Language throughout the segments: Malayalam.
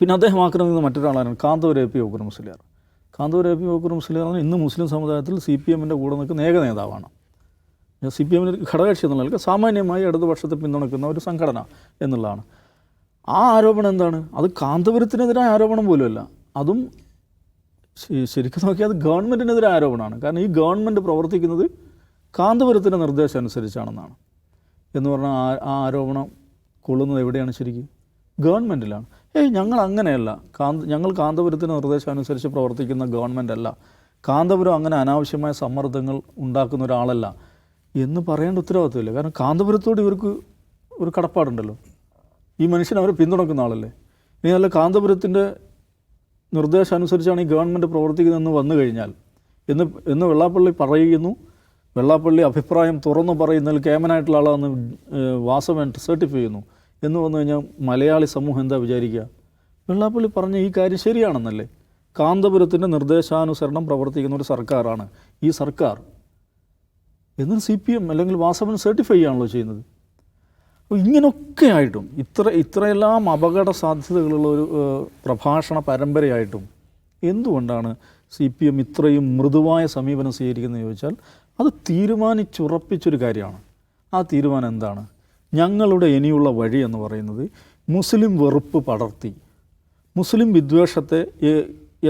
പിന്നെ അദ്ദേഹം ആക്രമിക്കുന്ന മറ്റൊരാളാണ്. Kanthoor A P Musliyar. Kanthoor A P Musliyar ഇന്ന് മുസ്ലിം സമുദായത്തിൽ സി പി എമ്മിന്റെ കൂടെ നിൽക്കുന്ന ഏക നേതാവാണ്. സി പി എമ്മിന് ഘടകകക്ഷി എന്നുള്ള സാമാന്യമായി ഇടതുപക്ഷത്തെ പിന്തുണയ്ക്കുന്ന ഒരു സംഘടന എന്നുള്ളതാണ്. ആ ആരോപണം എന്താണ്? അത് കാന്തപുരത്തിനെതിരായ ആരോപണം പോലുമല്ല. അതും ശരിക്കും നോക്കിയാൽ അത് ഗവൺമെന്റിനെതിരായ ആരോപണമാണ്. കാരണം ഈ ഗവൺമെന്റ് പ്രവർത്തിക്കുന്നത് കാന്തപുരത്തിന്റെ നിർദ്ദേശം അനുസരിച്ചാണെന്നാണ്. എന്ന് പറഞ്ഞാൽ ആ ആരോപണം കൊള്ളുന്നത് എവിടെയാണ് ശരിക്കും? ഗവൺമെന്റിലാണ് ഏയ് ഞങ്ങൾ അങ്ങനെയല്ല. കാന്ത ഞങ്ങൾ കാന്തപുരത്തിന്റെ നിർദ്ദേശം അനുസരിച്ച് പ്രവർത്തിക്കുന്ന ഗവൺമെന്റ് അല്ല കാന്തപുരം അങ്ങനെ അനാവശ്യമായ സമ്മർദ്ദങ്ങൾ ഉണ്ടാക്കുന്ന ഒരാളല്ല എന്ന് പറയേണ്ട ഉത്തരവാദിത്വമില്ല. കാരണം കാന്തപുരത്തോട് ഇവർക്ക് ഒരു കടപ്പാടുണ്ടല്ലോ. ഈ മനുഷ്യൻ അവരെ പിന്തുണക്കുന്ന ആളല്ലേ. ഇനി അല്ല കാന്തപുരത്തിന്റെ നിർദ്ദേശം അനുസരിച്ചാണ് ഈ ഗവൺമെന്റ് പ്രവർത്തിക്കുന്നതെന്ന് വന്നു കഴിഞ്ഞാൽ. എന്ന് എന്ന് വെള്ളാപ്പള്ളി പറയുന്നു. വെള്ളാപ്പള്ളി അഭിപ്രായം തുറന്നു പറയുന്നതിൽ കേമനായിട്ടുള്ള ആളാണെന്ന് വാസം വാസവൻ സർട്ടിഫൈ ചെയ്യുന്നു. എന്ന് വന്നു കഴിഞ്ഞാൽ മലയാളി സമൂഹം എന്താ വിചാരിക്കുക? വെള്ളാപ്പള്ളി പറഞ്ഞ ഈ കാര്യം ശരിയാണെന്നല്ലേ? കാന്തപുരത്തിന്റെ നിർദ്ദേശാനുസരണം പ്രവർത്തിക്കുന്ന ഒരു സർക്കാരാണ് ഈ സർക്കാർ. എന്നിട്ട് സി പി എം അല്ലെങ്കിൽ വാസവൻ സർട്ടിഫൈ ആണല്ലോ ചെയ്യുന്നത്. അപ്പോൾ ഇങ്ങനൊക്കെ ആയിട്ടും ഇത്ര ഇത്രയെല്ലാം അപകട സാധ്യതകളുള്ള ഒരു പ്രഭാഷണ പരമ്പരയായിട്ടും എന്തുകൊണ്ടാണ് സി പി എം ഇത്രയും മൃദുവായ സമീപനം സ്വീകരിക്കുന്നത് ചോദിച്ചാൽ അത് തീരുമാനിച്ചുറപ്പിച്ചൊരു കാര്യമാണ്. ആ തീരുമാനം എന്താണ്? ഞങ്ങളുടെ ഇനിയുള്ള വഴി എന്ന് പറയുന്നത് മുസ്ലിം വെറുപ്പ് പടർത്തി. മുസ്ലിം വിദ്വേഷത്തെ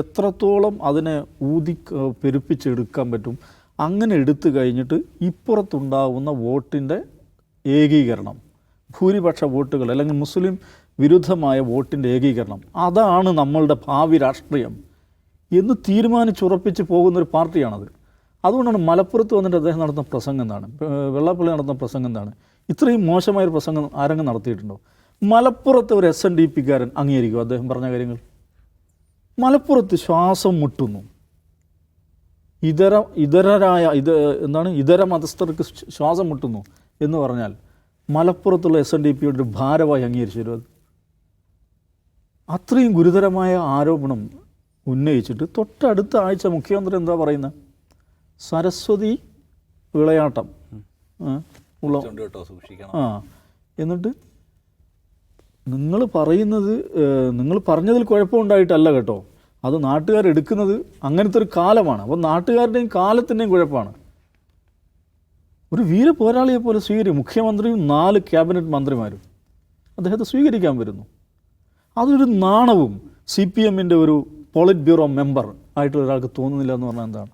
എത്രത്തോളം അതിനെ ഊതി പെരുപ്പിച്ചെടുക്കാൻ പറ്റും അങ്ങനെ എടുത്തു കഴിഞ്ഞിട്ട് ഇപ്പുറത്തുണ്ടാവുന്ന വോട്ടിന്റെ ഏകീകരണം ഭൂരിപക്ഷ വോട്ടുകൾ അല്ലെങ്കിൽ മുസ്ലിം വിരുദ്ധമായ വോട്ടിന്റെ ഏകീകരണം അതാണ് നമ്മളുടെ ഭാവി രാഷ്ട്രീയം എന്ന് തീരുമാനിച്ചുറപ്പിച്ച് പോകുന്നൊരു പാർട്ടിയാണത്. അതുകൊണ്ടാണ് മലപ്പുറത്ത് വന്നിട്ട് അദ്ദേഹം നടത്തുന്ന പ്രസംഗം എന്താണ്? വെള്ളാപ്പള്ളി നടത്തുന്ന പ്രസംഗം എന്താണ്? ഇത്രയും മോശമായൊരു പ്രസംഗം ആരെങ്കിലും നടത്തിയിട്ടുണ്ടോ? മലപ്പുറത്തെ ഒരു എസ് എൻ ഡി പിക്കാരൻ അംഗീകരിക്കും അദ്ദേഹം പറഞ്ഞ കാര്യങ്ങൾ? മലപ്പുറത്ത് ശ്വാസം മുട്ടുന്നു. ഇതര ഇതരരായ ഇത് എന്താണ് ഇതര മതസ്ഥർക്ക് ശ്വാസം മുട്ടുന്നു എന്ന് പറഞ്ഞാൽ മലപ്പുറത്തുള്ള എസ് എൻ ഡി പിയുടെ ഒരു ഭാരമായി അംഗീകരിച്ചു തരും അത് അത്രയും ഗുരുതരമായ ആരോപണം ഉന്നയിച്ചിട്ട് തൊട്ടടുത്ത ആഴ്ച മുഖ്യമന്ത്രി എന്താ പറയുന്നത്? സരസ്വതി വിളയാട്ടം. ഉള്ള ചുണ്ട് കേട്ടോ സൂക്ഷിക്കണം. ആ എന്നിട്ട് നിങ്ങൾ പറയുന്നത് നിങ്ങൾ പറഞ്ഞതിൽ കുഴപ്പമുണ്ടായിട്ടല്ല കേട്ടോ. അത് നാട്ടുകാർ എടുക്കുന്നത് അങ്ങനത്തെ ഒരു കാലമാണ്. അപ്പോൾ നാട്ടുകാരുടെയും കാലത്തിന്റെയും കുഴപ്പമാണ്. ഒരു വീര പോരാളിയെ പോലെ സ്വീകരിക്കും മുഖ്യമന്ത്രിയും നാല് ക്യാബിനറ്റ് മന്ത്രിമാരും അദ്ദേഹത്തെ സ്വീകരിക്കാൻ വരുന്നു. അതൊരു നാണവും സി പി എമ്മിന്റെ ഒരു പോളിറ്റ് ബ്യൂറോ മെമ്പർ ആയിട്ടുള്ള ഒരാൾക്ക് തോന്നുന്നില്ല എന്ന് പറഞ്ഞാൽ എന്താണ്?